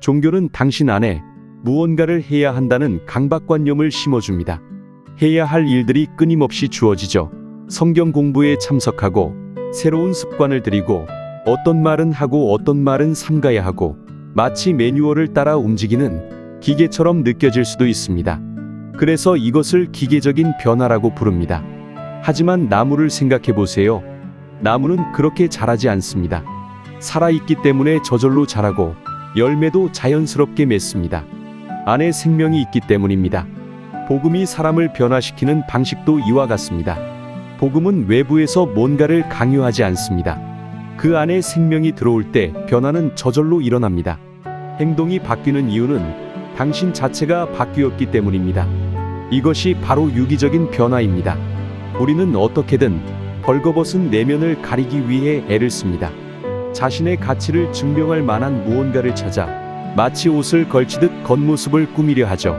종교는 당신 안에 무언가를 해야 한다는 강박관념을 심어줍니다. 해야 할 일들이 끊임없이 주어지죠. 성경 공부에 참석하고 새로운 습관을 들이고 어떤 말은 하고 어떤 말은 삼가야 하고 마치 매뉴얼을 따라 움직이는 기계처럼 느껴질 수도 있습니다. 그래서 이것을 기계적인 변화라고 부릅니다. 하지만 나무를 생각해 보세요. 나무는 그렇게 자라지 않습니다. 살아있기 때문에 저절로 자라고 열매도 자연스럽게 맺습니다. 안에 생명이 있기 때문입니다. 복음이 사람을 변화시키는 방식도 이와 같습니다. 복음은 외부에서 뭔가를 강요하지 않습니다. 그 안에 생명이 들어올 때 변화는 저절로 일어납니다. 행동이 바뀌는 이유는 당신 자체가 바뀌었기 때문입니다. 이것이 바로 유기적인 변화입니다. 우리는 어떻게든 벌거벗은 내면을 가리기 위해 애를 씁니다. 자신의 가치를 증명할 만한 무언가를 찾아 마치 옷을 걸치듯 겉모습을 꾸미려 하죠.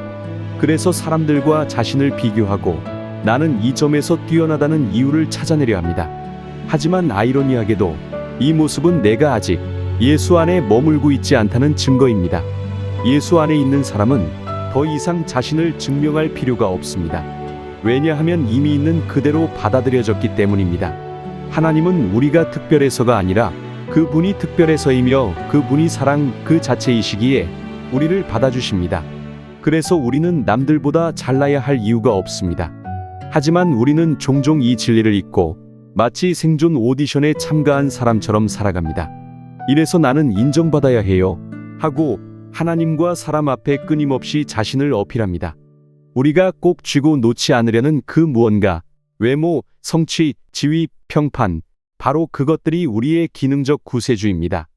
그래서 사람들과 자신을 비교하고 나는 이 점에서 뛰어나다는 이유를 찾아내려 합니다. 하지만 아이러니하게도 이 모습은 내가 아직 예수 안에 머물고 있지 않다는 증거입니다. 예수 안에 있는 사람은 더 이상 자신을 증명할 필요가 없습니다. 왜냐하면 이미 있는 그대로 받아들여졌기 때문입니다. 하나님은 우리가 특별해서가 아니라 그분이 특별해서이며 그분이 사랑 그 자체이시기에 우리를 받아주십니다. 그래서 우리는 남들보다 잘나야 할 이유가 없습니다. 하지만 우리는 종종 이 진리를 잊고 마치 생존 오디션에 참가한 사람처럼 살아갑니다. 이래서 나는 인정받아야 해요. 하고 하나님과 사람 앞에 끊임없이 자신을 어필합니다. 우리가 꼭 쥐고 놓지 않으려는 그 무언가, 외모, 성취, 지위, 평판, 바로 그것들이 우리의 기능적 구세주입니다.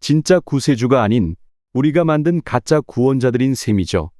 진짜 구세주가 아닌 우리가 만든 가짜 구원자들인 셈이죠.